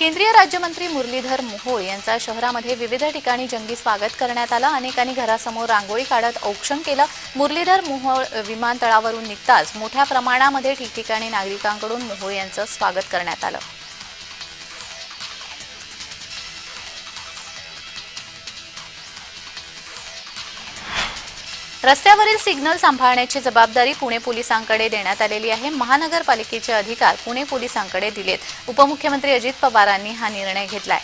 केंद्रीय राज्यमंत्री मुरलीधर मोहोळ यांचा शहरामध्ये विविध ठिकाणी जंगी स्वागत करण्यात आलं. अनेकांनी घरासमोर रांगोळी काढत औक्षण केलं. मुरलीधर मोहोळ विमानतळावरून निघताच मोठ्या प्रमाणामध्ये ठिकठिकाणी नागरिकांकडून मोहोळ यांचं स्वागत करण्यात आलं. रस्त्यावरील सिग्नल सांभाळण्याची जबाबदारी पुणे पोलिसांकडे देण्यात आलेली आहे. महानगरपालिकेचे अधिकार पुणे पोलिसांकडे दिलेत. उपमुख्यमंत्री अजित पवारांनी हा निर्णय घेतलाय.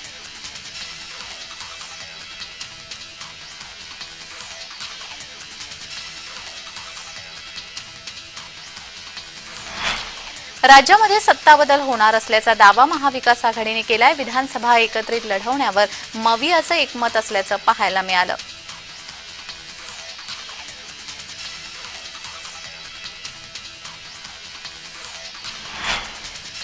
राज्यामध्ये सत्ताबदल होणार असल्याचा दावा महाविकास आघाडीने केलाय. विधानसभा एकत्रित लढवण्यावर मवियाचं एकमत असल्याचं पाहायला मिळालं.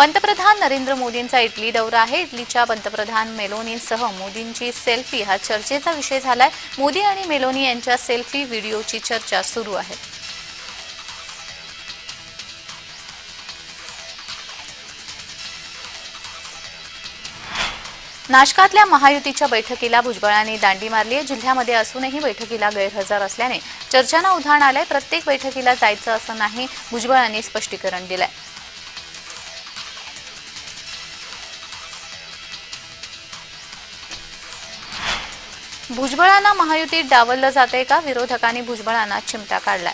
पंतप्रधान नरेंद्र मोदींचा इटली दौरा आहे. इटलीच्या पंतप्रधान मेलोनीसह मोदींची सेल्फी. हा चर्चेचा विषय झालाय. मोदी आणि मेलोनी यांच्या सेल्फी व्हिडिओची चर्चा सुरू आहे. नाशकातल्या महायुतीच्या बैठकीला भुजबळांनी दांडी मारली आहे. जिल्ह्यामध्ये असूनही बैठकीला गैरहजर असल्याने चर्चांना उधाण आलंय. प्रत्येक बैठकीला जायचं असं नाही भुजबळांनी स्पष्टीकरण दिलंय. भुजबळांना महायुतीत डावललं जाते का? विरोधकांनी भुजबळांना चिमटा काढलाय.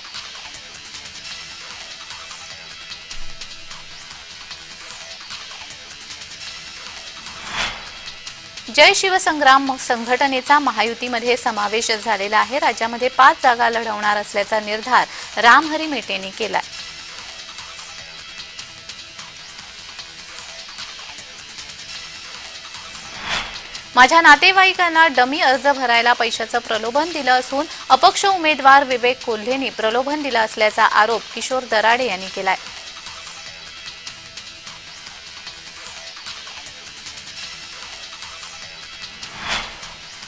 जय शिवसंग्राम संघटनेचा महायुतीमध्ये समावेश झालेला आहे. राज्यामध्ये पाच जागा लढवणार असल्याचा निर्धार रामहरी मेटेंनी केलाय. माझ्या नातेवाईकांना डमी अर्ज भरायला पैशाचं प्रलोभन दिलं असून अपक्ष उमेदवार विवेक कोल्हेनी प्रलोभन दिलं असल्याचा आरोप किशोर दराडे यांनी केलाय.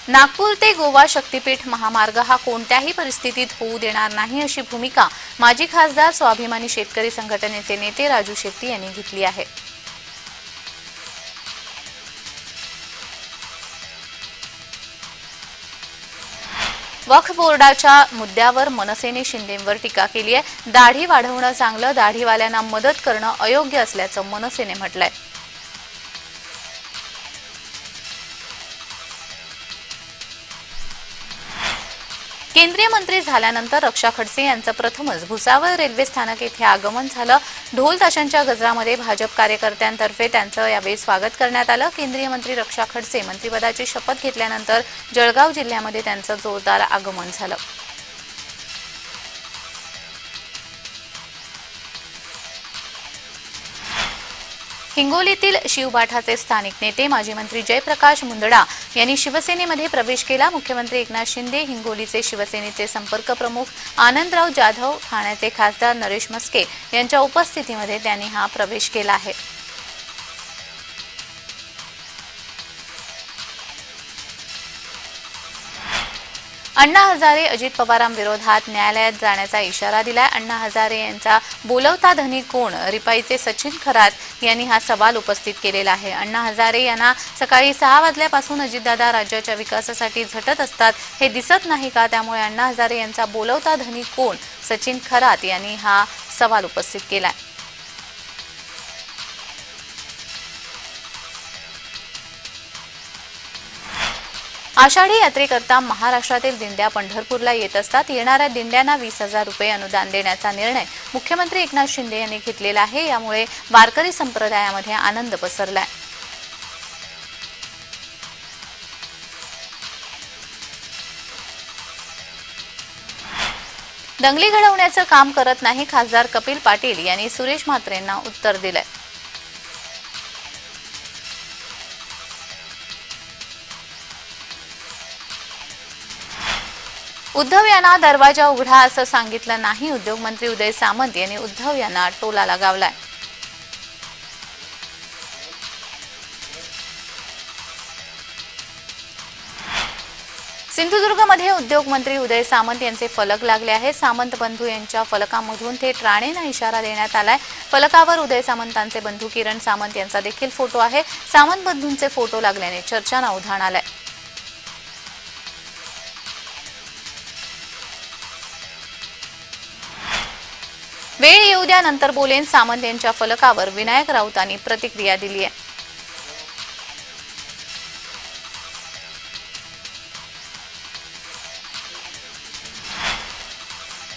नागपूर ते गोवा शक्तीपीठ महामार्ग हा कोणत्याही परिस्थितीत होऊ देणार नाही अशी भूमिका माजी खासदार स्वाभिमानी शेतकरी संघटनेचे नेते राजू शेट्टी यांनी घेतली आहे. वक्फ बोर्डाच्या मुद्द्यावर मनसेने शिंदेंवर टीका केली आहे दाढी वाढवणं चांगलं दाढीवाल्यांना मदत करणं अयोग्य असल्याचं मनसेने म्हटलंय. केंद्रीय मंत्री झाल्यानंतर रक्षा खडसे यांचं प्रथमच भुसावळ रेल्वे स्थानक येथे आगमन झालं. ढोल ताशांच्या गजरामध्ये भाजप कार्यकर्त्यांतर्फे त्यांचं यावेळी स्वागत करण्यात आलं. केंद्रीय मंत्री रक्षा खडसे मंत्रिपदाची शपथ घेतल्यानंतर जळगाव जिल्ह्यामध्ये त्यांचं जोरदार आगमन झालं. हिंगोलीतील शिवबाठाचे स्थानिक नेते माजी मंत्री जयप्रकाश मुंदडा यांनी शिवसेनेमध्ये प्रवेश केला. मुख्यमंत्री एकनाथ शिंदे हिंगोलीचे शिवसेनेचे संपर्क प्रमुख आनंदराव जाधव ठाण्याचे खासदार नरेश मस्के यांच्या उपस्थितीमध्ये त्यांनी हा प्रवेश केला आहे. अण्णा हजारे अजित पवारांविरोधात न्यायालयात जाण्याचा इशारा दिलाय. अण्णा हजारे यांचा बोलवता धनी कोण? रिपाईचे सचिन खरात यांनी हा सवाल उपस्थित केलेला आहे. अण्णा हजारे यांना सकाळी सहा वाजल्यापासून अजितदादा राज्याच्या विकासासाठी झटत असतात. हे दिसत नाही का? त्यामुळे अण्णा हजारे यांचा बोलवता धनी कोण? सचिन खरात यांनी हा सवाल उपस्थित केलाय. आषाढी यात्रेकरता महाराष्ट्रातील दिंड्या पंढरपूरला येत असतात. येणाऱ्या दिंड्यांना वीस हजार रुपये अनुदान देण्याचा निर्णय मुख्यमंत्री एकनाथ शिंदे यांनी घेतलेला आहे. यामुळे वारकरी संप्रदायामध्ये आनंद पसरलाय. दंगली घडवण्याचं काम करत नाही खासदार कपिल पाटील यांनी सुरेश म्हात्रेंना उत्तर दिलंय. उद्धव यांना दरवाजा उघडा असं सांगितलं नाही उद्योगमंत्री उदय सामंत यांनी उद्धव यांना टोला लगावलाय. सिंधुदुर्गमध्ये उद्योगमंत्री उदय सामंत यांचे फलक लागले आहे सामंत बंधू यांच्या फलकामधून थेट राणेंना इशारा देण्यात आलाय. फलकावर उदय सामंतांचे बंधू किरण सामंत यांचा देखील फोटो आहे. सामंत बंधूंचे फोटो लागल्याने चर्चांना उधाण आलाय. वेळ येऊ द्या नंतर बोलेन सामंत यांच्या फलकावर. विनायक राऊतांनी प्रतिक्रिया दिली आहे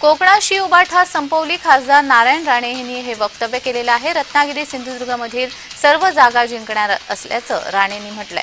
कोकणाशी उबाठा संपवली खासदार नारायण राणे यांनी हे वक्तव्य केलेलं आहे. रत्नागिरी सिंधुदुर्गमधील सर्व जागा जिंकणार असल्याचं राणेंनी म्हटलंय.